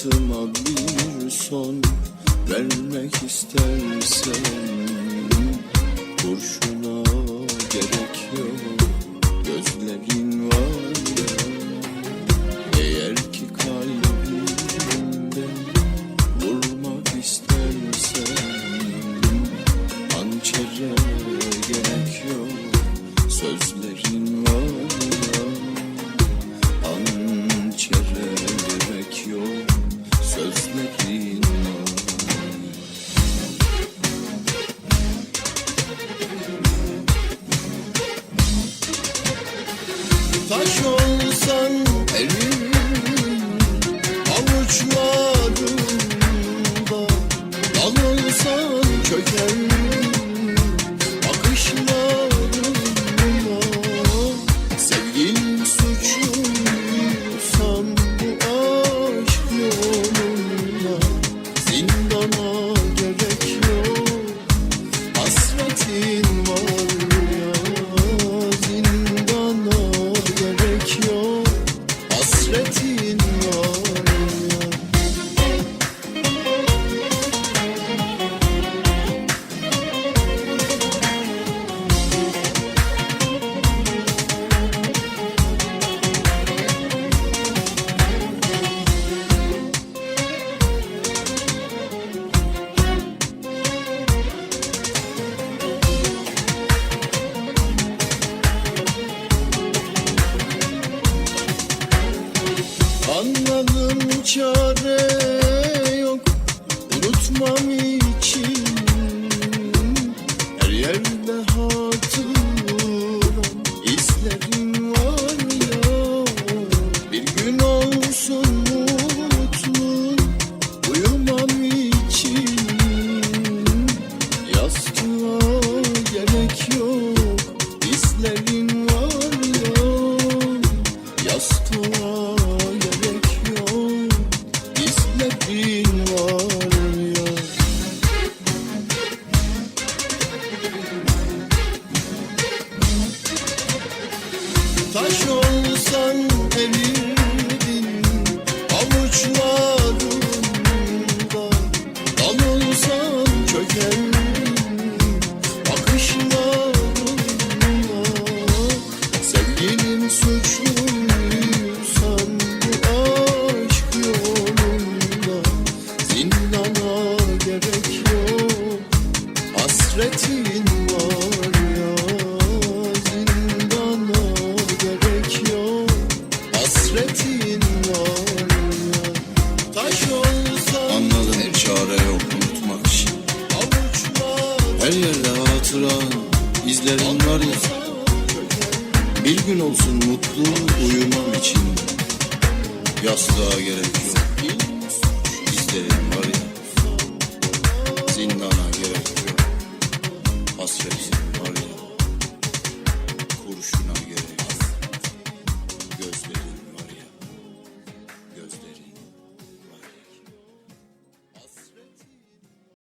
Hayatıma bir son vermek istersen Kurşuna Taş olsan elim avuçlarımda Dal olsan çöker show. Taş olsan erirdin avuçlarımda Dal olsan çökerdin bakışlarımda Sevginin suçluysan bu aşk yolunda. Zindana gerek yok Hasretin var Hasretin var Taş olsan Anladım çare yok unutmak için. Her yerde hatıran izlerin var ya. Bir gün olsun mutlu uyumam için. Yastığa gerek yok izlerin var ya. Zindana gerek yok Hasretin